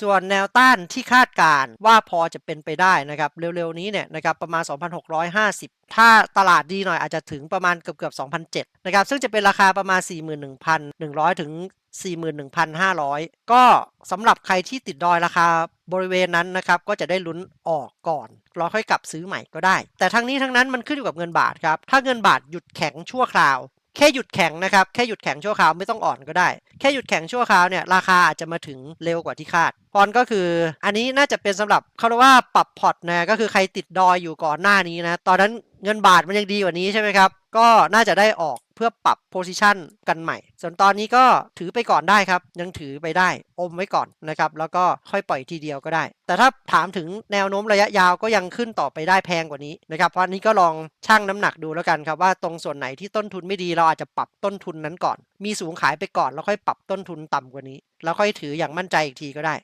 ส่วนแนวต้านที่คาดการว่าพอจะเป็นไปได้นะครับ เร็วๆนี้เนี่ยนะครับประมาณ 2,650 ถ้าตลาดดีหน่อยอาจจะถึงประมาณเกือบๆ2,007นะครับ ซึ่งจะเป็นราคาประมาณ 41,100 ถึง 41,500 ก็สำหรับใครที่ติดดอยราคาบริเวณนั้นนะครับก็จะได้ลุ้นออกก่อนแล้วค่อยกลับซื้อใหม่ก็ได้ แต่ทั้งนี้ทั้งนั้นมันขึ้นอยู่กับเงินบาทครับ ถ้าเงินบาทหยุดแข็งชั่วคราว แค่หยุดแข็งนะครับ แค่หยุดแข็งชั่วคราวไม่ต้องอ่อนก็ได้ แค่หยุดแข็งชั่วคราวเนี่ยราคาอาจจะมาถึงเร็วกว่าที่คาดพรก็คือ อันนี้น่าจะเป็นสำหรับเขาเรียกว่าปรับพอร์ตนะก็คือใครติดดอยอยู่ก่อนหน้านี้นะ ตอนนั้น เงินบาทมันยังดีกว่านี้ใช่ไหมครับ ก็น่าจะได้ออกเพื่อปรับโพซิชันกันใหม่ ส่วนตอนนี้ก็ถือไปก่อนได้ครับ ยังถือไปได้ อมไว้ก่อนนะครับ แล้วก็ค่อยปล่อยทีเดียวก็ได้ แต่ถ้าถามถึงแนวโน้มระยะยาวก็ยังขึ้นต่อไปได้แพงกว่านี้นะครับ เพราะนี้ก็ลองชั่งน้ำหนักดูแล้วกันครับว่าตรงส่วนไหนที่ต้นทุนไม่ดีเราอาจจะปรับต้นทุนนั้นก่อน มีสูงขายไปก่อนแล้วค่อยปรับต้นทุนต่ำกว่านี้ แล้วค่อยถืออย่างมั่นใจอีกทีก็ได้